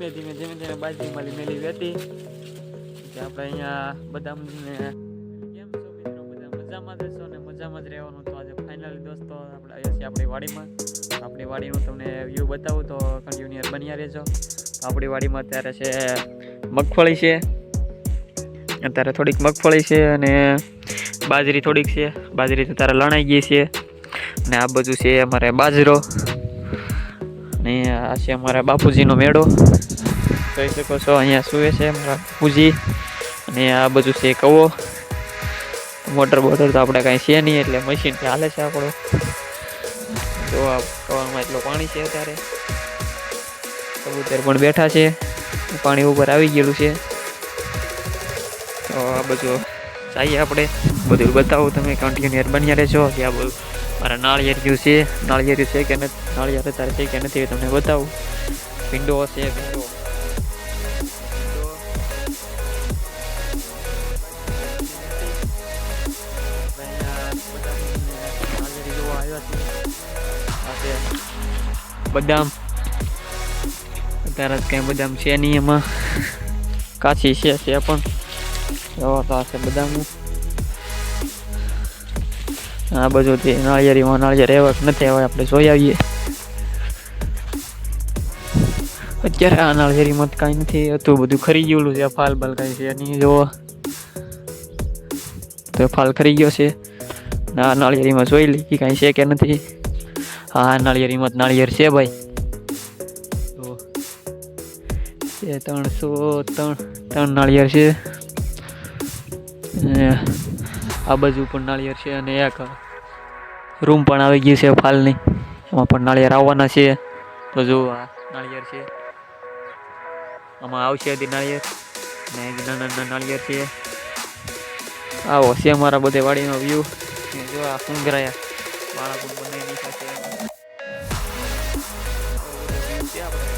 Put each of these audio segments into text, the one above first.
ધીમે ધીમે ધીમે ધીમે બાજરીમાં મેલી વેતી. આપણે અહીંયા બધા કેમ છો મિત્રો? બધા મજામાં જ છો ને? મજામાં જ રહેવાનું તો આજે ફાઇનલી દોસ્તો, આપણે આવ્યા છીએ આપણી વાડીમાં. આપણી વાડીનું તમને વ્યૂ બતાવું તો કન્ટિન્યુઅર બન્યા રહેજો. આપણી વાડીમાં અત્યારે છે મગફળી છે. અત્યારે થોડીક મગફળી છે અને બાજરી થોડીક છે. બાજરી તો તારે લણાઈ ગઈ છે. અને આ બધું છે અમારે બાજરો. ને આ છે અમારા બાપુજીનો મેળો. જોઈ શકો છો, અહીંયા સુવે છે અમારા બાપુજી. અને આ બધું છે કવો. મોટર બોટર તો આપણે કાંઈ છે નહીં, એટલે મશીન ચાલે છે આપણો. જો આ કવામાં એટલું પાણી છે અત્યારે. કબૂતર પણ બેઠા છે. પાણી ઉપર આવી ગયેલું છે. તો આ બધું જઈએ આપણે. બધું બતાવું તમે કન્ટિન્યુઅર બન્યા રહેજો કે આ બધું મારા નાળિયેરિયું છે નાળિયેરિયું છે કે નથી નાળિયેર અત્યારે છે કે નથી એ તમને બતાવું વિન્ડો છે વિન્ડો બદામ અત્યારે કઈ બદામ છે નહીં એમાં કાચી છે છે પણ એવા તો આ છે બદામ આ બધું તે નાળિયેરીમાં નાળિયેર એવા નથી આવે આપણે જોઈ આવીએ. અત્યારે આ નાળિયેરીમાં કાંઈ નથી, હતું બધું ખરી ગયેલું છે ફાલ બાલ કાંઈ છે નહીં જોવો. તો ફાલ ખરી ગયો છે. આ નાળિયેરીમાં જોઈ લઈ કે કાંઈ છે કે નથી. હા નાળિયેરીમાં નાળિયેર છે ભાઈ. તો ત્રણસો ત્રણ ત્રણ નાળિયેર છે. આ બાજુ પણ નાળિયેર છે અને એક રૂમ પણ આવી ગયું છે ફાલની. એમાં પણ નાળિયેર આવવાના છે. તો જો આ નાળિયેર છે. આમાં આવશે હજી નાળિયેર. ને નાના નાના નાળિયેર છે. આવો છે અમારા બધે વાડીનો વ્યૂ જો આ સુંગરાયા બાળકો બનાવી દીધા છે. આપણે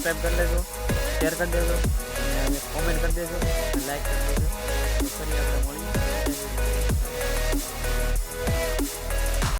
સબસ્ક્રાઈબ કરી લેજો શેર કરી દેજો, અને કોમેન્ટ કરી દેજો લાઈક કરી દેજો. ફરી આપણે